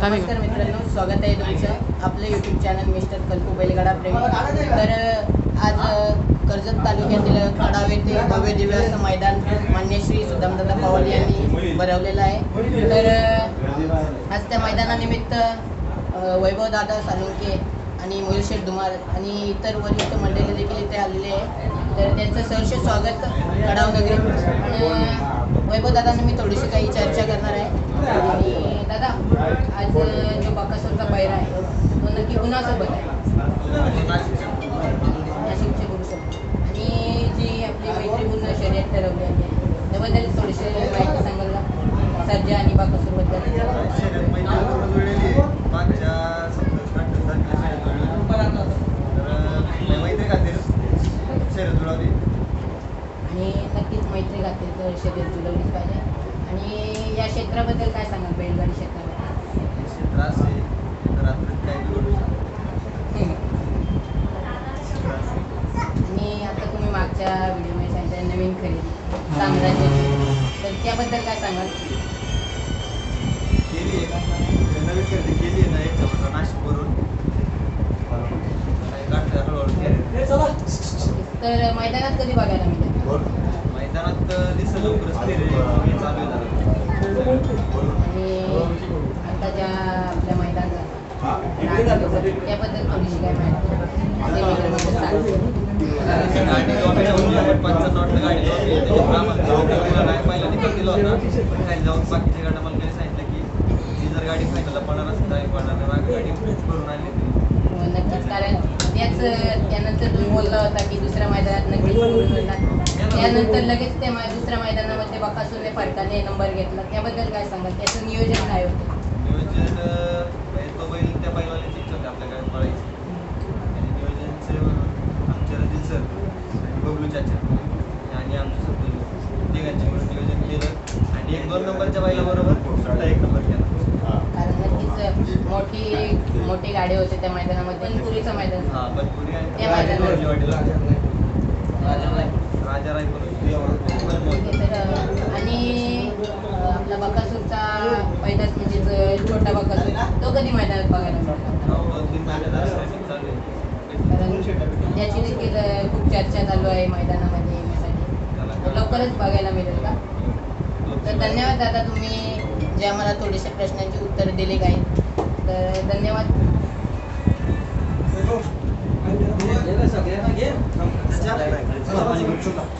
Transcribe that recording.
नमस्कार मित्रांनो स्वागत आहे तुमचं आपलं यूट्यूब चॅनल मिस्टर कल्पू बैलगाडा प्रेमी. तर आज कर्जत तालुक्यातील कडावे ते भव्य दिव्य असं मैदान मान्य श्री सुदामदादा पवार यांनी भरवलेलं आहे. तर आज त्या मैदानानिमित्त वैभव दादा सालुंके आणि मयुरशेठ धुमार आणि इतर वरिष्ठ मंडळी देखील इथे आलेले आहे तर त्यांचं सहर्ष स्वागत कडाव नगरी आणि वैभव दादांना मी थोडीशी काही चर्चा करणार आहे आणि दादा आज जो बाकासूरचा बाहेर आहे तो नक्की कुणासोबत आहे? नाशिकचे गुरुसोबत. आणि जी आपली मैत्रीपूर्ण शर्यत ठरवली आहे त्याबद्दल थोडीशी माहिती सांगाल का? सर्जा आणि बाकासूरबद्दल. मैत्री आणि नक्कीच मैत्री घातली तर शर्यत जुळवलीच पाहिजे. आणि या क्षेत्राबद्दल काय सांगाल? बैलगाडी क्षेत्राबद्दल क्षेत्र असे तर रात्रीत काही बिघडू शकतो आणि आता व्हिडिओमध्ये सांगितलं नवीन खरेदी साम्राज्य तर त्याबद्दल काय सांगाल केली आहे नवीन खरेदी केली आहे ना एक चमचा नाशिकवरून काही गाठल्या हळूहळू केली. तर मैदानात कधी बघायला मिळेल मैदानात दिसलं लवकरच फेरी हे चालू आहे जरा. आणि आता ज्या आपल्या मैदान झालं त्याबद्दल थोडीशी काय माहिती सांगा. पंचावन्न वाटलं गाडी जॉब आहे. त्याच्यात आम्हाला जॉबला नाही पहिला निकाल दिला होता. पण खाली जाऊन बाकीच्या गाड्या मला काही सांगितलं की ती जर गाडी फायनलला पडणार असेल तर पडणार आम्ही गाडी करून आणली होती. हो, नक्कीच. कारण त्याच त्यानंतर तुम्ही बोलला होता की दुसऱ्या मैदानात नक्कीच त्यानंतर लगेच त्या मै- दुसऱ्या मैदानामध्ये बकासूरने फरकाने नंबर घेतला. त्याबद्दल काय सांगाल? त्याचं नियोजन काय होतं? नियोजन अं, तो बैल त्या बैलवाल्याची इच्छा होती आपल्या गाडीत पळायची. आणि नियोजनचे आमचे रजिल सर आणि बबलू चाचा. आणि आमचे सर तिघांचे मिळून नियोजन केलं. आणि एक दोन नंबरच्या बैलाबरोबर सुद्धा एक नंबर केला. मोठी मोठी गाडी होते त्या मैदानामध्ये. पुरीचं मैदान. हा. राजा राय. पण आणि आपला बकासूरचा पैदास म्हणजे छोटा बकासूर तो कधी मैदानात बघायला मिळाला. कारण देखील अं, खूप चर्चा चालू आहे तर लवकरच बघायला मिळेल का? तर धन्यवाद दादा तुम्ही जे आम्हाला थोडेसे प्रश्नांची उत्तरं दिली काही. तर धन्यवाद. त्याच्या-